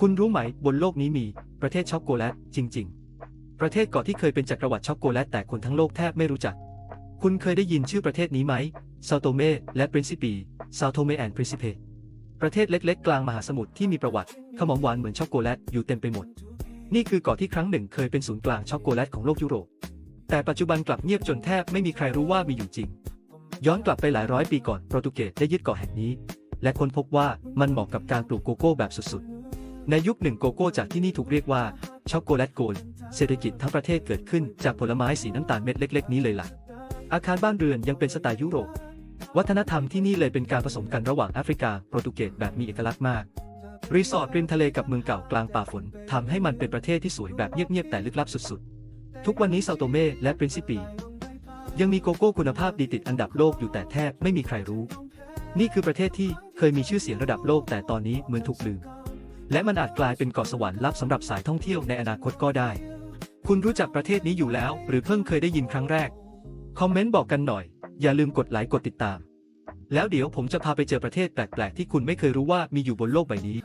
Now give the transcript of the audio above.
คุณรู้ไหมบนโลกนี้มีประเทศช็อกโกแลตจริง ๆ ประเทศเก่อนที่เคยเป็นจักรวรรดิช็อกโกแลตแต่คนทั้งโลกแทบไม่รู้จัก คุณเคยได้ยินชื่อประเทศนี้ไหมซาโตเมและปรินซิปีซาโตเมแอนด์ปรินซิเปประเทศเล็ก ๆ กลางมหาสมุทรที่มีประวัติขนมหวานเหมือนช็อกโกแลตอยู่เต็มไปหมด นี่คือเกาะที่ครั้งหนึ่งเคยเป็นศูนย์กลางช็อกโกแลตของโลกยุโรป แต่ปัจจุบันกลับเงียบจนแทบไม่มีใครรู้ว่ามีอยู่จริง ย้อนกลับไปหลายร้อยปีก่อนโปรตุเกสได้ยึดเกาะแห่งนี้ และค้นพบว่ามันเหมาะกับการปลูกโกโก้แบบสุดๆ ในยุคหนึ่งโกโก้จากที่นี่ถูกเรียกว่าช็อกโกแลตโกลเศรษฐกิจทั้งประเทศเกิดขึ้นจากผลไม้สีน้ำตาลเม็ดเล็ก ๆ นี้เลยล่ะ อาคารบ้านเรือนยังเป็นสไตล์ยุโรป วัฒนธรรมที่นี่เลยเป็นการผสมกันระหว่างแอฟริกาโปรตุเกสแบบมีเอกลักษณ์มาก รีสอร์ทริมทะเลกับเมืองเก่ากลางป่าฝนทำให้มันเป็นประเทศที่สวยแบบเงียบๆแต่ลึกลับสุดๆ ทุกวันนี้เซาโตเมและปรินซิปี ยังมีโกโก้คุณภาพดีติดอันดับโลกอยู่แต่แทบไม่มีใครรู้ นี่คือประเทศที่เคยมีชื่อเสียงระดับโลกแต่ตอนนี้เหมือนถูกลืม และมันอาจกลายเป็นเกาะสวรรค์ลับสำหรับสายท่องเที่ยวในอนาคตก็ได้ คุณรู้จักประเทศนี้อยู่แล้ว หรือเพิ่งเคยได้ยินครั้งแรก คอมเมนต์บอกกันหน่อย อย่าลืมกดไลค์กดติดตาม แล้วเดี๋ยวผมจะพาไปเจอประเทศแปลกๆ ที่คุณไม่เคยรู้ว่ามีอยู่บนโลกใบนี้